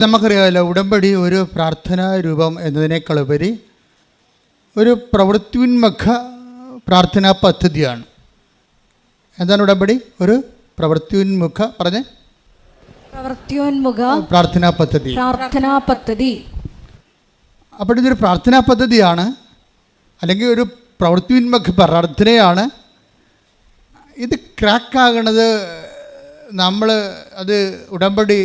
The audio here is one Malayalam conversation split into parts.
നമുക്കറിയാമല്ലോ ഉടമ്പടി ഒരു പ്രാർത്ഥനാ രൂപം എന്നതിനേക്കാളുപരി ഒരു പ്രവൃത്തിന്മുഖ പ്രാർത്ഥനാ പദ്ധതിയാണ്. എന്താണ് ഉടമ്പടി? ഒരു പ്രവൃത്തിയുന്മുഖ പറഞ്ഞേ? പ്രവർത്തിയോന്മുഖ പ്രാർത്ഥനാ പദ്ധതി. പ്രാർത്ഥനാ പദ്ധതി. അപ്പോൾ ഇതൊരു പ്രാർത്ഥനാ പദ്ധതിയാണ് അല്ലെങ്കിൽ ഒരു പ്രവൃത്തിയുന്മുഖ പ്രാർത്ഥനയാണ്. ഇത് ക്രാക്കാകണത് നമ്മൾ അത് ഉടമ്പടി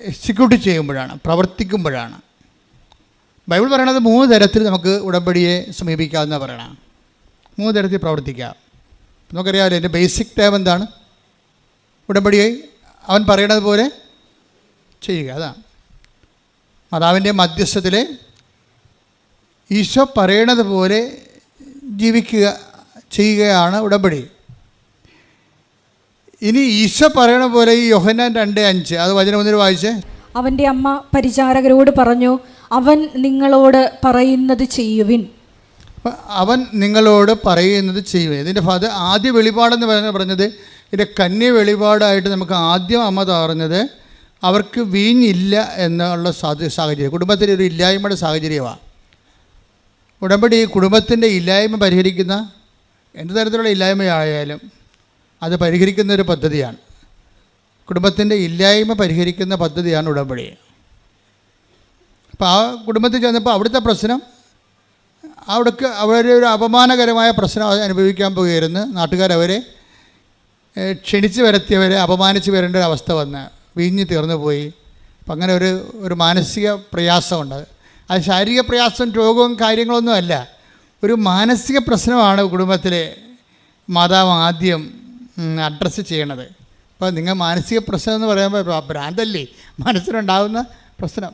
എക്സിക്യൂട്ട് ചെയ്യുമ്പോഴാണ് പ്രവർത്തിക്കുമ്പോഴാണ്. ബൈബിൾ പറയണത് മൂന്ന് തരത്തിൽ നമുക്ക് ഉടമ്പടിയെ സമീപിക്കാമെന്ന് പറയണം. മൂന്ന് തരത്തിൽ പ്രവർത്തിക്കാം. നമുക്കറിയാമല്ലോ എന്റെ ബേസിക് ടേം എന്താണ്? ഉടമ്പടിയായി അവൻ പറയണത് പോലെ ചെയ്യുക അതാണ് മാതാവിന്റെ മധ്യസ്ഥത്തിൽ ഈശോ പറയണത് പോലെ ജീവിക്കുക ചെയ്യുകയാണ് ഉടമ്പടി. ഇനി ഈശോ പറയണ പോലെ ഈ യോഹന്നാൻ രണ്ട് അഞ്ച്. അത് വചനം ഒന്നിന് വായിച്ചേ. അവന്റെ അമ്മ പരിചാരകരോട് പറഞ്ഞു അവൻ നിങ്ങളോട് പറയുന്നത് ചെയ്യുവിൻ. അപ്പൊ അവൻ നിങ്ങളോട് പറയുന്നത് ചെയ്യുവിൻ. ഇതിന്റെ അത് ആദ്യ വെളിപാടെന്ന് പറഞ്ഞ പറഞ്ഞത് ഇതിന്റെ കന്യ വെളിപാടായിട്ട് നമുക്ക് ആദ്യം അമ്മ പറഞ്ഞത് അവർക്ക് വീഞ്ഞില്ല എന്നുള്ള സാഹചര്യം. കുടുംബത്തിൽ ഒരു ഇല്ലായ്മയുടെ സാഹചര്യമാണ് ഉടമ്പടി കുടുംബത്തിന്റെ ഇല്ലായ്മ പരിഹരിക്കുന്ന എന്ത് തരത്തിലുള്ള ഇല്ലായ്മയായാലും അത് പരിഹരിക്കുന്ന ഒരു പദ്ധതിയാണ്. കുടുംബത്തിന്റെ ഇല്ലായ്മ പരിഹരിക്കുന്ന പദ്ധതിയാണ് ഉടമ്പടി. അപ്പോൾ ആ കുടുംബത്തിൽ ചെന്നപ്പോൾ അവിടുത്തെ പ്രശ്നം അവിടേക്ക് അവരെ ഒരു അപമാനകരമായ പ്രശ്നം അനുഭവിക്കാൻ പോയിരുന്നു നാട്ടുകാരവരെ ക്ഷണിച്ച് വരത്തിയവരെ അപമാനിച്ച് വരേണ്ട ഒരു അവസ്ഥ വന്ന് വീഞ്ഞ് തീർന്നു പോയി. അപ്പം അങ്ങനെ ഒരു ഒരു മാനസിക പ്രയാസമുണ്ട്. അത് ശാരീരിക പ്രയാസം രോഗവും കാര്യങ്ങളൊന്നും അല്ല. ഒരു മാനസിക പ്രശ്നമാണ് കുടുംബത്തിലെ മാതാവ് ആദ്യം അഡ്രസ്സ് ചെയ്യണത്. അപ്പോൾ നിങ്ങൾ മാനസിക പ്രശ്നം എന്ന് പറയുമ്പോൾ ഭ്രാ- ഭ്രാന്തല്ലേ? മനസ്സിലുണ്ടാകുന്ന പ്രശ്നം.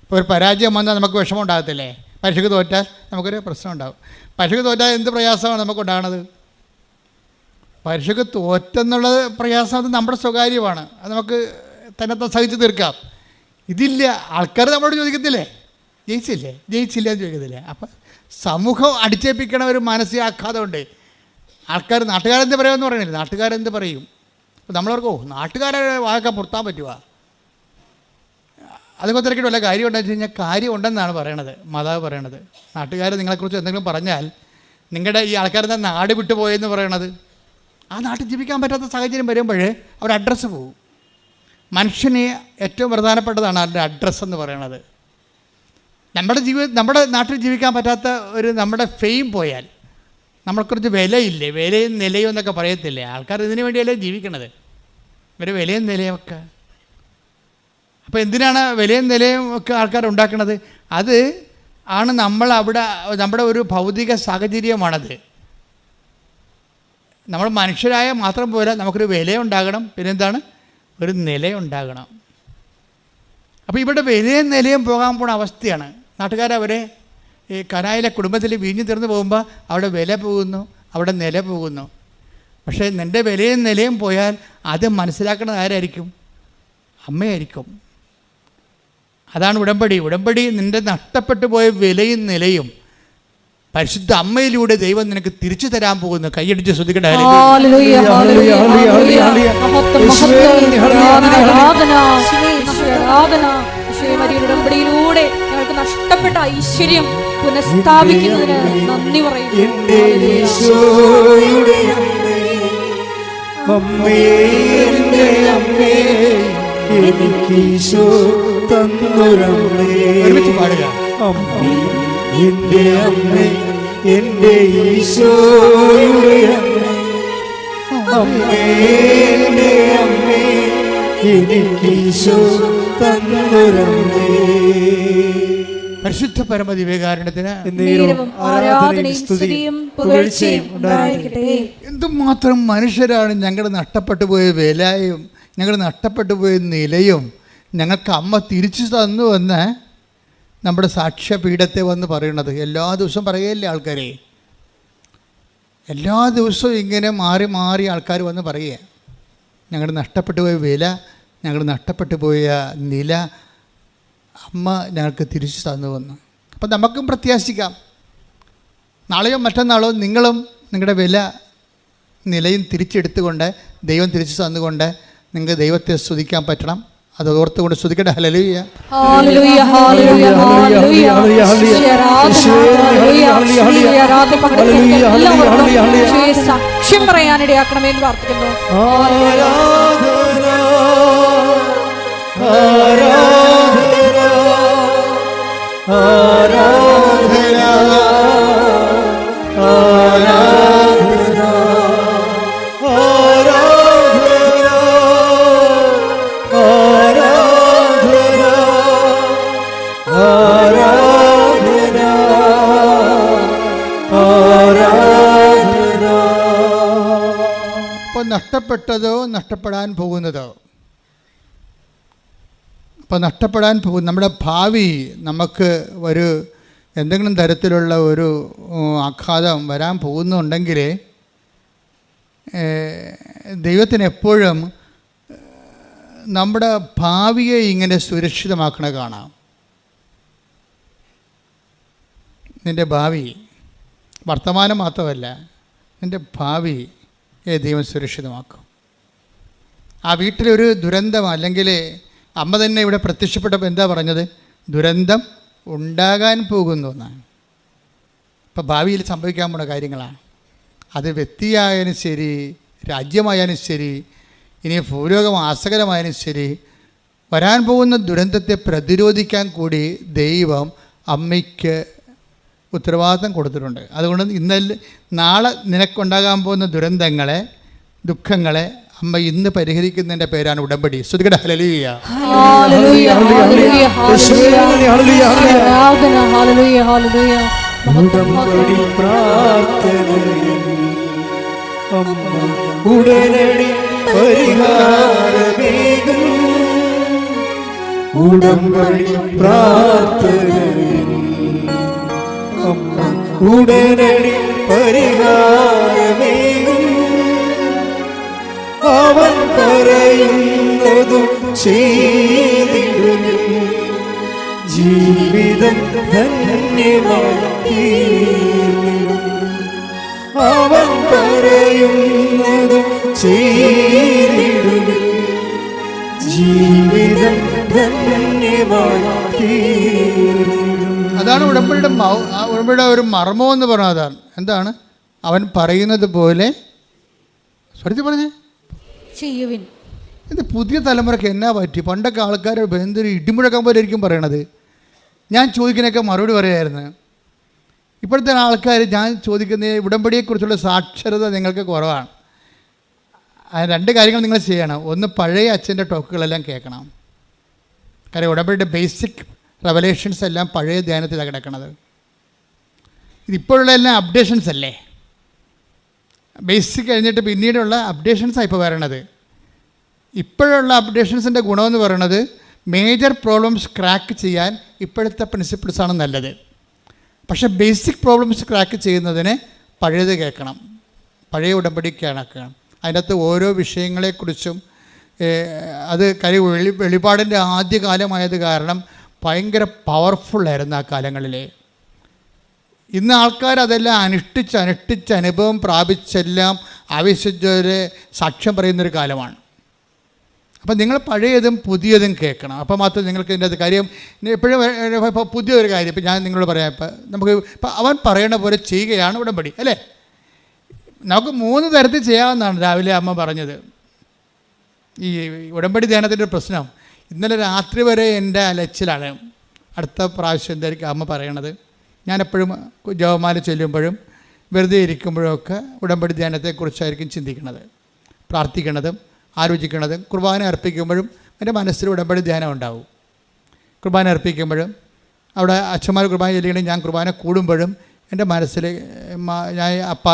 ഇപ്പോൾ ഒരു പരാജയം വന്നാൽ നമുക്ക് വിഷമം ഉണ്ടാകത്തില്ലേ? പരീക്ഷയ്ക്ക് തോറ്റാൽ നമുക്കൊരു പ്രശ്നം ഉണ്ടാകും പരീക്ഷയ്ക്ക് തോറ്റാൽ എന്ത് പ്രയാസമാണ് നമുക്ക് ഉണ്ടാകുന്നത് പരീക്ഷയ്ക്ക് തോറ്റെന്നുള്ളത് പ്രയാസം അത് നമ്മുടെ സ്വകാര്യമാണ്. അത് നമുക്ക് തന്നെ സഹിച്ച് തീർക്കാം. ഇതില്ല. ആൾക്കാർ നമ്മളോട് ചോദിക്കത്തില്ലേ? ജയിച്ചില്ലേ? ജയിച്ചില്ല എന്ന് ചോദിക്കത്തില്ലേ? അപ്പം സമൂഹം അടിച്ചേൽപ്പിക്കണ ഒരു മാനസിക ആഘാതമുണ്ട് ആൾക്കാർ നാട്ടുകാരെന്ത് പറയുമെന്ന് പറയണില്ല നാട്ടുകാരെന്ത് പറയും? അപ്പോൾ നമ്മളവർക്ക് നാട്ടുകാരെ വാഴക്കാൻ പുറത്താൻ പറ്റുക അതൊക്കെ തിരക്കിട്ട് വല്ല കാര്യം ഉണ്ടെന്ന് വെച്ച് കഴിഞ്ഞാൽ കാര്യം ഉണ്ടെന്നാണ് പറയണത് മാതാവ് പറയണത്. നാട്ടുകാർ നിങ്ങളെക്കുറിച്ച് എന്തെങ്കിലും പറഞ്ഞാൽ നിങ്ങളുടെ ഈ ആൾക്കാരെന്താ നാട് വിട്ടു പോയെന്ന് പറയണത്? ആ നാട്ടിൽ ജീവിക്കാൻ പറ്റാത്ത സാഹചര്യം വരുമ്പോൾ അവർ അഡ്രസ്സ് പോകും മനുഷ്യന് ഏറ്റവും പ്രധാനപ്പെട്ടതാണ് അതിന്റെ അഡ്രസ്സ് എന്ന് പറയണത്. നമ്മുടെ ജീവിത നമ്മുടെ നാട്ടിൽ ജീവിക്കാൻ പറ്റാത്ത ഒരു നമ്മുടെ ഫെയിം പോയാൽ നമ്മളെക്കുറിച്ച് വിലയില്ലേ? വിലയും നിലയും എന്നൊക്കെ പറയത്തില്ലേ? ആൾക്കാർ ഇതിനു വേണ്ടിയല്ലേ ജീവിക്കണത്? ഇവരെ വിലയും നിലയും ഒക്കെ. അപ്പോൾ എന്തിനാണ് വിലയും നിലയും ഒക്കെ ആൾക്കാർ ഉണ്ടാക്കുന്നത് അത് ആണ് നമ്മൾ അവിടെ നമ്മുടെ ഒരു ഭൗതിക സാഹചര്യമാണത്. നമ്മൾ മനുഷ്യരായ മാത്രം പോരാ നമുക്കൊരു വിലയുണ്ടാകണം പിന്നെന്താണ്? ഒരു നിലയുണ്ടാകണം അപ്പോൾ ഇവിടെ വിലയും നിലയും പോകാൻ പോണ അവസ്ഥയാണ്. നാട്ടുകാരവരെ ഈ കനായിലെ കുടുംബത്തിൽ വീഞ്ഞു തീർന്നു പോകുമ്പോൾ അവിടെ വില പോകുന്നു അവിടെ നില പോകുന്നു. പക്ഷേ നിന്റെ വിലയും നിലയും പോയാൽ അത് മനസ്സിലാക്കുന്നത് ആരായിരിക്കും? അമ്മയായിരിക്കും. അതാണ് ഉടമ്പടി. ഉടമ്പടി നിന്റെ നഷ്ടപ്പെട്ടു പോയ വിലയും നിലയും പരിശുദ്ധ അമ്മയിലൂടെ ദൈവം നിനക്ക് തിരിച്ചു തരാൻ പോകുന്നു. കൈയടിച്ച് ശ്രദ്ധിക്കട്ടെ ഉടമ്പടിയിലൂടെ ഞങ്ങൾക്ക് നഷ്ടപ്പെട്ട ഐശ്വര്യം. പുനഃസ്ഥാപിക്കുന്നതിന് നന്ദി പറയുന്നു. പാടുക. അമ്മേ എന്റെ അമ്മേ എന്റെ ഈശോയുടെ അമ്മേ. എന്റെ അമ്മേ എനിക്ക് ഈശോ തന്നൊരമ്മേ. പരിശുദ്ധ പരമതി ഉണ്ടായിരിക്കട്ടെ. എന്തുമാത്രം മനുഷ്യരാണ് ഞങ്ങൾ നഷ്ടപ്പെട്ടു പോയ വിലയും ഞങ്ങൾ നഷ്ടപ്പെട്ടു പോയ നിലയും ഞങ്ങൾക്ക് അമ്മ തിരിച്ചു തന്നു എന്ന് നമ്മുടെ സാക്ഷ്യപീഠത്തെ വന്ന് പറയുന്നത്. എല്ലാ ദിവസവും പറയുകയല്ലേ ആൾക്കാരെ? എല്ലാ ദിവസവും ഇങ്ങനെ മാറി മാറി ആൾക്കാർ വന്ന് പറയുക. ഞങ്ങൾ നഷ്ടപ്പെട്ടു പോയ വില ഞങ്ങൾ നഷ്ടപ്പെട്ടു പോയ നില അമ്മ ഞങ്ങൾക്ക് തിരിച്ചു തന്നു വന്നു. അപ്പം നമുക്കും പ്രത്യാശിക്കാം. നാളെയോ മറ്റന്നാളോ നിങ്ങളും നിങ്ങളുടെ വില നിലയും തിരിച്ചെടുത്തുകൊണ്ട് ദൈവം തിരിച്ചു തന്നുകൊണ്ട് നിങ്ങൾക്ക് ദൈവത്തെ സ്തുതിക്കാൻ പറ്റണം. അത് ഓർത്തുകൊണ്ട് സ്തുതിക്കട്ടെ. ഹലലുയ്യ ഈശോയെ സാക്ഷ്യം പറയാനിടയാക്കണമേ എന്ന് പ്രാർത്ഥിക്കുന്നു. ആരാധന ആരാധന ആരാധന. ആരാധന ആരാധന ആരാധന അപ്പോൾ നഷ്ടപ്പെട്ടതോ നഷ്ടപ്പെടാൻ പോകുന്നതോ? അപ്പോൾ നഷ്ടപ്പെടാൻ നമ്മുടെ ഭാവി നമുക്ക് ഒരു എന്തെങ്കിലും തരത്തിലുള്ള ഒരു ആഘാതം വരാൻ പോകുന്നുണ്ടെങ്കിൽ ദൈവത്തിന് എപ്പോഴും നമ്മുടെ ഭാവിയെ ഇങ്ങനെ സുരക്ഷിതമാക്കണ കാണാം. നിന്റെ ഭാവി വർത്തമാനം മാത്രമല്ല നിന്റെ ഭാവി ദൈവം സുരക്ഷിതമാക്കും. ആ വീട്ടിലൊരു ദുരന്തം അല്ലെങ്കിൽ അമ്മ തന്നെ ഇവിടെ പ്രത്യക്ഷപ്പെട്ടപ്പോൾ എന്താ പറഞ്ഞത്? ദുരന്തം ഉണ്ടാകാൻ പോകുന്നു എന്നാണ്. ഇപ്പോൾ ഭാവിയിൽ സംഭവിക്കാൻ പോണ കാര്യങ്ങളാണ്. അത് വ്യക്തിയായാലും ശരി രാജ്യമായാലും ശരി ഇനി ഭൂലോകം ആസകരമായാലും ശരി വരാൻ പോകുന്ന ദുരന്തത്തെ പ്രതിരോധിക്കാൻ കൂടി ദൈവം അമ്മയ്ക്ക് ഉത്തരവാദിത്തം കൊടുത്തിട്ടുണ്ട്. അതുകൊണ്ട് ഇന്നലെ നാളെ നിനക്കുണ്ടാകാൻ പോകുന്ന ദുരന്തങ്ങളെ ദുഃഖങ്ങളെ അമ്മ ഇന്ന് പരിഹരിക്കുന്നതിന്റെ പേരാണ് ഉടമ്പടി. ശ്രുതികട ഹലലിയ ഉടമ്പടി പ്രാർത്ഥന ഉടനടി ഉടനടി പരിഹാരമേ അവൻ പറയുന്നതും ചെയ്തിടുന്നു. ജീവിതം ധന്യമാക്കി അവൻ പറയുന്നതും ചെയ്തിടുന്നു. ജീവിതം ധന്യമാക്കി അതാണ് ഉടമ്പയുടെ ഉടമ്പയുടെ ഒരു മർമ്മം എന്ന് പറഞ്ഞതാണ് എന്താണ്? അവൻ പറയുന്നത് പോലെ സ്വർത്തി പറഞ്ഞേ. ചെയ്യുവിൻ. ഇത് പുതിയ തലമുറയ്ക്ക് എന്നാ പറ്റി? പണ്ടൊക്കെ ആൾക്കാർ എന്തൊരു ഇടിമുഴക്കം പോലെ ആയിരിക്കും പറയണത്. ഞാൻ ചോദിക്കുന്നതൊക്കെ മറുപടി പറയായിരുന്നു. ഇപ്പോഴത്തെ ആൾക്കാർ ഞാൻ ചോദിക്കുന്ന ഉടമ്പടിയെക്കുറിച്ചുള്ള സാക്ഷരത നിങ്ങൾക്ക് കുറവാണ്. രണ്ട് കാര്യങ്ങൾ നിങ്ങൾ ചെയ്യണം. ഒന്ന് പഴയ അച്ഛന്റെ ടോക്കുകളെല്ലാം കേൾക്കണം. കാര്യം ഉടമ്പടിയുടെ ബേസിക് റെവലേഷൻസ് എല്ലാം പഴയ ധ്യാനത്തിലാണ് കിടക്കുന്നത് ഇതിപ്പോഴുള്ള എല്ലാം അപ്ഡേഷൻസ് അല്ലേ? ബേസിക് കഴിഞ്ഞിട്ട് പിന്നീടുള്ള അപ്ഡേഷൻസാണ് ഇപ്പോൾ വരണത് ഇപ്പോഴുള്ള അപ്ഡേഷൻസിന്റെ ഗുണമെന്ന് പറയുന്നത് മേജർ പ്രോബ്ലംസ് ക്രാക്ക് ചെയ്യാൻ ഇപ്പോഴത്തെ പ്രിൻസിപ്പിൾസാണ് നല്ലത്. പക്ഷേ ബേസിക് പ്രോബ്ലംസ് ക്രാക്ക് ചെയ്യുന്നതിന് പഴയത് കേൾക്കണം. പഴയ ഉടമ്പടി കണക്കണം അതിനകത്ത് ഓരോ വിഷയങ്ങളെക്കുറിച്ചും അത് കരി വെളി വെളിപാടിന്റെ ആദ്യകാലമായത് കാരണം ഭയങ്കര പവർഫുള്ളായിരുന്നു ആ കാലങ്ങളിൽ ഇന്ന് ആൾക്കാർ അതെല്ലാം അനുഷ്ഠിച്ച് അനുഷ്ഠിച്ച് അനുഭവം പ്രാപിച്ചെല്ലാം ആവശ്യരെ സാക്ഷ്യം പറയുന്നൊരു കാലമാണ്. അപ്പം നിങ്ങൾ പഴയതും പുതിയതും കേൾക്കണം. അപ്പം മാത്രം നിങ്ങൾക്ക് ഇതിന്റെ അത് കാര്യം എപ്പോഴും ഇപ്പോൾ പുതിയൊരു കാര്യം ഇപ്പം ഞാൻ നിങ്ങളോട് പറയാം ഇപ്പം നമുക്ക് ഇപ്പം അവൻ പറയണ പോലെ ചെയ്യുകയാണ് ഉടമ്പടി അല്ലേ? നമുക്ക് മൂന്ന് തരത്തിൽ ചെയ്യാമെന്നാണ് രാവിലെ അമ്മ പറഞ്ഞത്. ഈ ഉടമ്പടി ധ്യാനത്തിന്റെ പ്രശ്നം. ഇന്നലെ രാത്രി വരെ എന്റെ അലച്ചിലാണ്. അടുത്ത പ്രാവശ്യം എന്തായിരിക്കും അമ്മ പറയണത്? ഞാനെപ്പോഴും ജവമാല ചൊല്ലുമ്പോഴും വെറുതെ ഇരിക്കുമ്പോഴൊക്കെ ഉടമ്പടി ധ്യാനത്തെക്കുറിച്ചായിരിക്കും ചിന്തിക്കുന്നത്. പ്രാർത്ഥിക്കുന്നതും ആലോചിക്കുന്നതും കുർബാന അർപ്പിക്കുമ്പോഴും എന്റെ മനസ്സിൽ ഉടമ്പടി ധ്യാനം ഉണ്ടാവും. കുർബാന അർപ്പിക്കുമ്പോഴും അവിടെ അച്ഛന്മാർ കുർബാന ചൊല്ലിക്കണമെങ്കിൽ ഞാൻ കുർബാന കൂടുമ്പോഴും എന്റെ മനസ്സിൽ ഞാൻ അപ്പ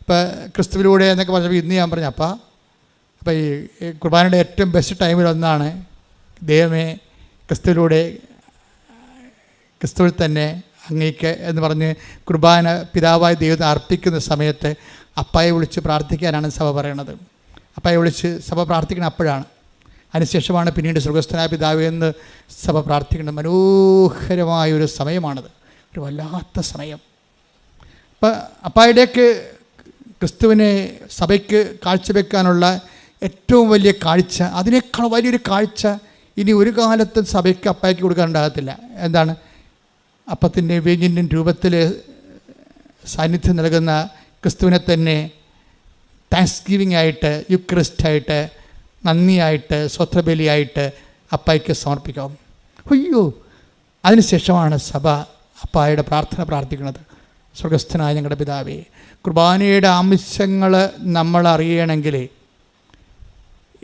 ഇപ്പം ക്രിസ്തുവിലൂടെ എന്നൊക്കെ പറഞ്ഞപ്പോൾ ഇന്ന് ഞാൻ പറഞ്ഞു അപ്പ അപ്പോൾ ഈ കുർബാനയുടെ ഏറ്റവും ബെസ്റ്റ് ടൈമിൽ ഒന്നാണ് ദൈവമേ ക്രിസ്തുവിലൂടെ ക്രിസ്തുവിൽ തന്നെ അങ്ങേക്ക് എന്ന് പറഞ്ഞ് കുർബാന പിതാവായ ദൈവത്തെ അർപ്പിക്കുന്ന സമയത്ത് അപ്പായെ വിളിച്ച് പ്രാർത്ഥിക്കാനാണ് സഭ പറയണത്. അപ്പായെ വിളിച്ച് സഭ പ്രാർത്ഥിക്കണം അപ്പോഴാണ്. അതിനുശേഷമാണ് പിന്നീട് സ്വർഗസ്ഥനായ പിതാവ് എന്ന് സഭ പ്രാർത്ഥിക്കുന്നത് മനോഹരമായ ഒരു സമയമാണത്. ഒരു വല്ലാത്ത സമയം. അപ്പം അപ്പായുടെയൊക്കെ ക്രിസ്തുവിനെ സഭയ്ക്ക് കാഴ്ചവെക്കാനുള്ള ഏറ്റവും വലിയ കാഴ്ച അതിനേക്കാൾ വലിയൊരു കാഴ്ച ഇനി ഒരു കാലത്തും സഭയ്ക്ക് അപ്പായ്ക്ക് കൊടുക്കാനുണ്ടാകത്തില്ല. എന്താണ്? അപ്പത്തിന്റെ വേഞ്ഞിന്റെ രൂപത്തിൽ സാന്നിധ്യം നൽകുന്ന ക്രിസ്തുവിനെ തന്നെ താങ്ക്സ് ഗിവിംഗ് ആയിട്ട് യുക്രിസ്റ്റായിട്ട് നന്ദിയായിട്ട് സ്വത്രബലിയായിട്ട് അപ്പായ്ക്ക് സമർപ്പിക്കാം. അയ്യോ അതിനുശേഷമാണ് സഭ അപ്പായുടെ പ്രാർത്ഥന പ്രാർത്ഥിക്കുന്നത്. സ്വർഗസ്ഥനായ ഞങ്ങളുടെ പിതാവേ കുർബാനയുടെ ആവശ്യങ്ങൾ നമ്മൾ അറിയണമെങ്കിൽ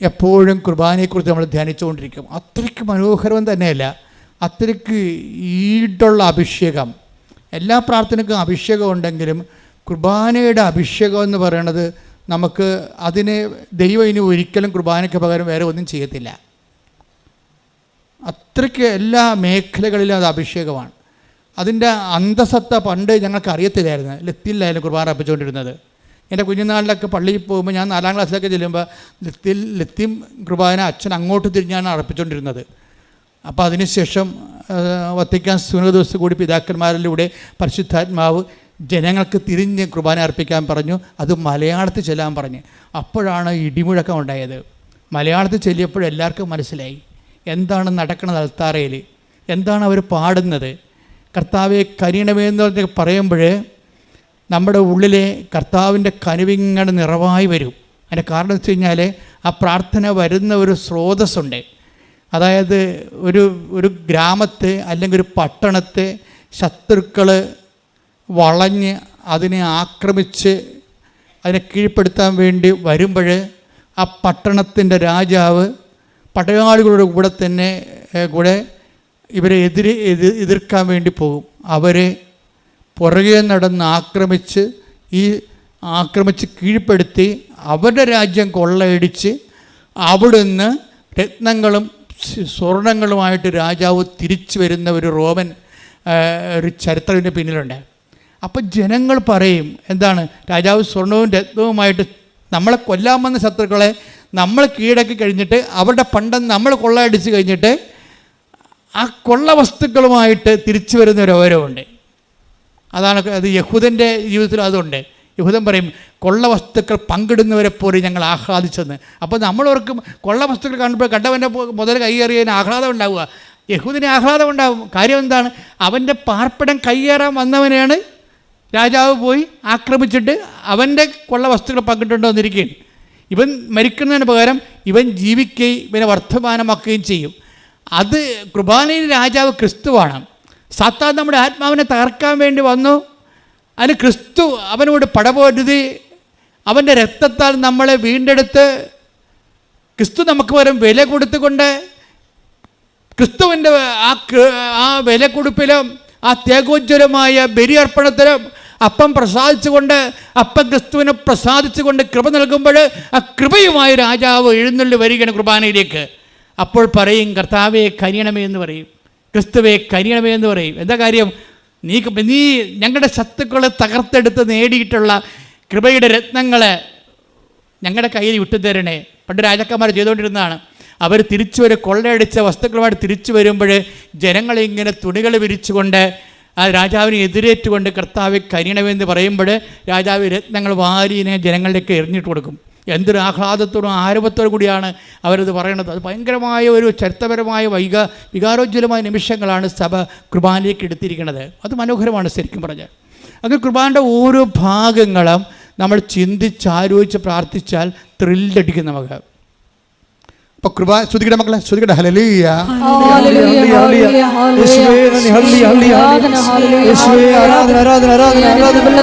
എപ്പോഴും കുർബാനയെക്കുറിച്ച് നമ്മൾ ധ്യാനിച്ചുകൊണ്ടിരിക്കും. അത്രയ്ക്ക് മനോഹരം തന്നെയല്ല അത്രയ്ക്ക് ഈടുള്ള അഭിഷേകം. എല്ലാ പ്രാർത്ഥനയ്ക്കും അഭിഷേകം ഉണ്ടെങ്കിലും കുർബാനയുടെ അഭിഷേകം എന്ന് പറയുന്നത് നമുക്ക് അതിനെ ദൈവം ഇനി ഒരിക്കലും കുർബാനയ്ക്ക് പകരം വേറെ ഒന്നും ചെയ്യത്തില്ല. അത്രയ്ക്ക് എല്ലാ മേഖലകളിലും അത് അഭിഷേകമാണ്. അതിന്റെ അന്തസത്ത പണ്ട് ഞങ്ങൾക്ക് അറിയത്തില്ലായിരുന്നു ലത്തിലായിരുന്നു കുർബാന അർപ്പിച്ചുകൊണ്ടിരുന്നത്. എന്റെ കുഞ്ഞുനാളിലൊക്കെ പള്ളിയിൽ പോകുമ്പോൾ ഞാൻ നാലാം ക്ലാസ്സിലൊക്കെ ചെല്ലുമ്പോൾ ലത്തിൽ ലത്തിയും കുർബാന അച്ഛൻ അങ്ങോട്ട് തിരിഞ്ഞാണ് അർപ്പിച്ചുകൊണ്ടിരുന്നത്. അപ്പോൾ അതിനുശേഷം വത്തിക്കാൻ സുനക ദിവസം കൂടി പിതാക്കന്മാരിലൂടെ പരിശുദ്ധാത്മാവ് ജനങ്ങൾക്ക് തിരിഞ്ഞ് കുർബാന അർപ്പിക്കാൻ പറഞ്ഞു. അത് മലയാളത്തിൽ ചെല്ലാൻ പറഞ്ഞു. അപ്പോഴാണ് ഇടിമുഴക്കം ഉണ്ടായത്. മലയാളത്തിൽ ചെല്ലിയപ്പോൾ എല്ലാവർക്കും മനസ്സിലായി. എന്താണ് നടക്കുന്നത് അൽത്താറയിൽ? എന്താണ് അവർ പാടുന്നത്? കർത്താവെ കനിയണമേ എന്ന് പറഞ്ഞ് പറയുമ്പോൾ നമ്മുടെ ഉള്ളിലെ കർത്താവിന്റെ കനിവിങ്ങനെ നിറവായി വരും. അതിന്റെ കാരണം വെച്ച് കഴിഞ്ഞാൽ ആ പ്രാർത്ഥന വരുന്ന ഒരു സ്രോതസ്സുണ്ട്. അതായത് ഒരു ഒരു ഗ്രാമത്തെ അല്ലെങ്കിൽ ഒരു പട്ടണത്തെ ശത്രുക്കൾ വളഞ്ഞ് അതിനെ ആക്രമിച്ച് അതിനെ കീഴ്പ്പെടുത്താൻ വേണ്ടി വരുമ്പോൾ ആ പട്ടണത്തിന്റെ രാജാവ് പടയാളികളുടെ കൂടെ തന്നെ കൂടെ ഇവരെ എതിരെ എതി എതിർക്കാൻ വേണ്ടി പോകും. അവരെ പുറകെ നടന്ന് ആക്രമിച്ച് ഈ ആക്രമിച്ച് കീഴ്പ്പെടുത്തി അവരുടെ രാജ്യം കൊള്ളയടിച്ച് അവിടുന്ന് രത്നങ്ങളും സ്വർണങ്ങളുമായിട്ട് രാജാവ് തിരിച്ചു വരുന്ന ഒരു റോമൻ ഒരു ചരിത്രത്തിന്റെ പിന്നിലുണ്ട്. അപ്പം ജനങ്ങൾ പറയും എന്താണ് രാജാവ് സ്വർണവും രത്നവുമായിട്ട് നമ്മളെ കൊല്ലാൻ വന്ന ശത്രുക്കളെ നമ്മൾ കീഴടക്കി കഴിഞ്ഞിട്ട് അവരുടെ പണ്ടം നമ്മൾ കൊള്ളയടിച്ച് കഴിഞ്ഞിട്ട് ആ കൊള്ള വസ്തുക്കളുമായിട്ട് തിരിച്ചു വരുന്ന ഒരു ഓരവുണ്ട് അതാണ് അത് യഹൂദന്റെ ജീവിതത്തിൽ അതുണ്ട്. യഹൂദൻ പറയും കൊള്ള വസ്തുക്കൾ പങ്കിടുന്നവരെ പോലെ ഞങ്ങൾ ആഹ്ലാദിച്ചെന്ന്. അപ്പോൾ നമ്മളോർക്കും കൊള്ള വസ്തുക്കൾ കാണുമ്പോൾ കണ്ടവന്റെ മുതൽ കൈയേറിയതിന് ആഹ്ലാദം ഉണ്ടാവുക. യഹൂദിന് ആഹ്ലാദം ഉണ്ടാവും. കാര്യം എന്താണ്? അവന്റെ പാർപ്പിടം കൈയേറാൻ വന്നവനെയാണ് രാജാവ് പോയി ആക്രമിച്ചിട്ട് അവന്റെ കൊള്ള വസ്തുക്കൾ പങ്കിട്ടുണ്ടോ എന്നിരിക്കുകയാണ് ഇവൻ മരിക്കുന്നതിന് പകരം ഇവൻ ജീവിക്കുകയും ഇവനെ വർദ്ധമാനമാക്കുകയും ചെയ്യും. അത് കുർബാനയിൽ രാജാവ് ക്രിസ്തുവാണ്. സാത്താൻ നമ്മുടെ ആത്മാവിനെ തകർക്കാൻ വേണ്ടി വന്നു. അതിന് ക്രിസ്തു അവനോട് പടപൊരുതി അവന്റെ രക്തത്താൽ നമ്മളെ വീണ്ടെടുത്ത് ക്രിസ്തു നമുക്ക് പകരം വില കൊടുത്തുകൊണ്ട് ക്രിസ്തുവിന്റെ ആ ആ വില കൊടുപ്പിലും ആ ത്യാഗോജ്വലമായ ബലിയർപ്പണത്തിലും അപ്പം പ്രസാദിച്ചുകൊണ്ട് അപ്പം ക്രിസ്തുവിനെ പ്രസാദിച്ചുകൊണ്ട് കൃപ നൽകുമ്പോൾ ആ കൃപയുമായ രാജാവ് എഴുന്നള്ളി വരികയാണ് കുർബാനയിലേക്ക്. അപ്പോൾ പറയും കർത്താവെ കനിയണമേ എന്ന് പറയും. ക്രിസ്തുവെ കനിയണമേ എന്ന് പറയും. എന്താ കാര്യം? നീ നീ ഞങ്ങളുടെ ശത്രുക്കളെ തകർത്തെടുത്ത് നേടിയിട്ടുള്ള കൃപയുടെ രത്നങ്ങളെ ഞങ്ങളുടെ കയ്യിൽ വിട്ടുതരണേ. പണ്ട് രാജാക്കന്മാർ ചെയ്തുകൊണ്ടിരുന്നതാണ്. അവർ തിരിച്ചു വരും കൊള്ളയടിച്ച വസ്തുക്കളുമായിട്ട് തിരിച്ചു വരുമ്പോൾ ജനങ്ങളെ ഇങ്ങനെ തുണികൾ വിരിച്ചുകൊണ്ട് ആ രാജാവിനെ എതിരേറ്റുകൊണ്ട് കർത്താവ് കരിയണമെന്ന് പറയുമ്പോൾ രാജാവ് രത്നങ്ങൾ വാരിനെ ജനങ്ങളിലേക്ക് എറിഞ്ഞിട്ട് കൊടുക്കും. എന്തൊരു ആഹ്ലാദത്തോടും ആരവത്തോടു കൂടിയാണ് അവരത് പറയണത് അത് ഭയങ്കരമായ ഒരു ചരിത്രപരമായ വൈക വികാരോജ്വലമായ നിമിഷങ്ങളാണ് സഭ കുർബാനയിലേക്ക് എടുത്തിരിക്കുന്നത് അത് മനോഹരമാണ് ശരിക്കും പറഞ്ഞാൽ അങ്ങനെ കുർബാനയുടെ ഓരോ ഭാഗങ്ങളും നമ്മൾ ചിന്തിച്ച് ചിന്തിച്ചാലോചിച്ച് പ്രാർത്ഥിച്ചാൽ ത്രില്ലടിക്കും നമുക്ക് അപ്പോൾ കുർബാന ശ്രുതികട മക്കളെ ശ്രുതികട ഹലലീയ ഹല്ലേലൂയ, ഹല്ലേലൂയ, ഹല്ലേലൂയ, ഹല്ലേലൂയ. ആരാധന, ആരാധന, ആരാധന, ആരാധന,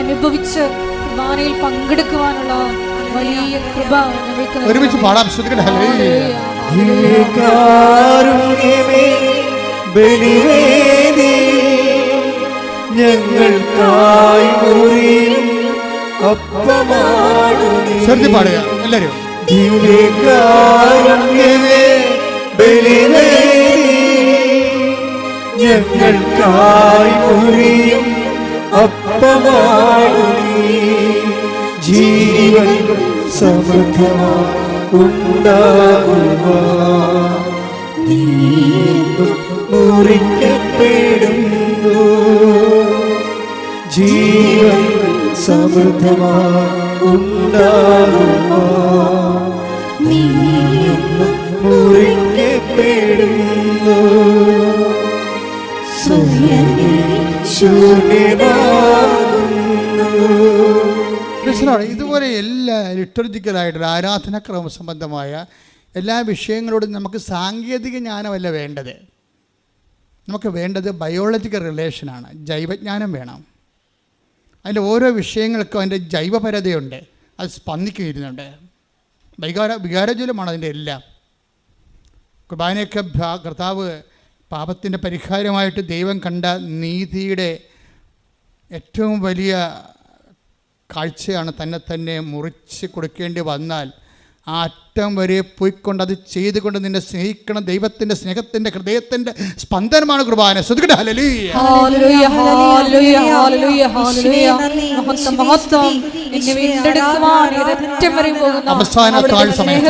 അനുഭവിച്ച് കുർബാനയിൽ പങ്കെടുക്കുവാനുള്ള വലിയ കൃപ ഒരുമിച്ച് പാടാം. ശ്രദ്ധി ബലിവേദി. ഞങ്ങൾക്കായി പാടുക. എല്ലാവരും. ദിവ്യകാരുണ്യമേ ബലിവേദി. ഞങ്ങൾക്കായി മുറിയും അപ്പമാടുന്നേ ജീവൻ സമൃദ്ധമായി ഉണ്ടാകുവാ നീ മുറിക്കപ്പെടുന്നു. ജീവൻ സമൃദ്ധമായി ഉണ്ടാകുവാ നീ മുറി തേടുന്നു സ്വയമേ ശൂന്യമാകുന്നു മനസ്സിലാണ് ഇതുപോലെ എല്ലാ ലിറ്റർജിക്കലായിട്ടുള്ള ആരാധനാക്രമ സംബന്ധമായ എല്ലാ വിഷയങ്ങളോടും നമുക്ക് സാങ്കേതിക ജ്ഞാനമല്ല വേണ്ടത്. നമുക്ക് വേണ്ടത് ബയോളജിക്കൽ റിലേഷനാണ് ജൈവജ്ഞാനം വേണം. അതിന്റെ ഓരോ വിഷയങ്ങൾക്കും അതിന്റെ ജൈവപരതയുണ്ട്. അത് സ്പന്ദിക്കുന്നുണ്ട്. വികാര വികാരജലമാണ് അതിന്റെ എല്ലാം. കുർബാനയൊക്കെ കർത്താവ് പാപത്തിന്റെ പരിഹാരമായിട്ട് ദൈവം കണ്ട നീതിയുടെ ഏറ്റവും വലിയ കാഴ്ചയാണ് തന്നെ തന്നെ മുറിച്ച് കൊടുക്കേണ്ടി വന്നാൽ ആ അറ്റം വരെ പോയിക്കൊണ്ട് അത് ചെയ്തുകൊണ്ട് നിന്നെ സ്നേഹിക്കണം ദൈവത്തിന്റെ സ്നേഹത്തിന്റെ ഹൃദയത്തിന്റെ സ്പന്ദനമാണ് കുർബാന. ശ്രദ്ധിക്കട്ടെ. അവസാന താഴ് സമയം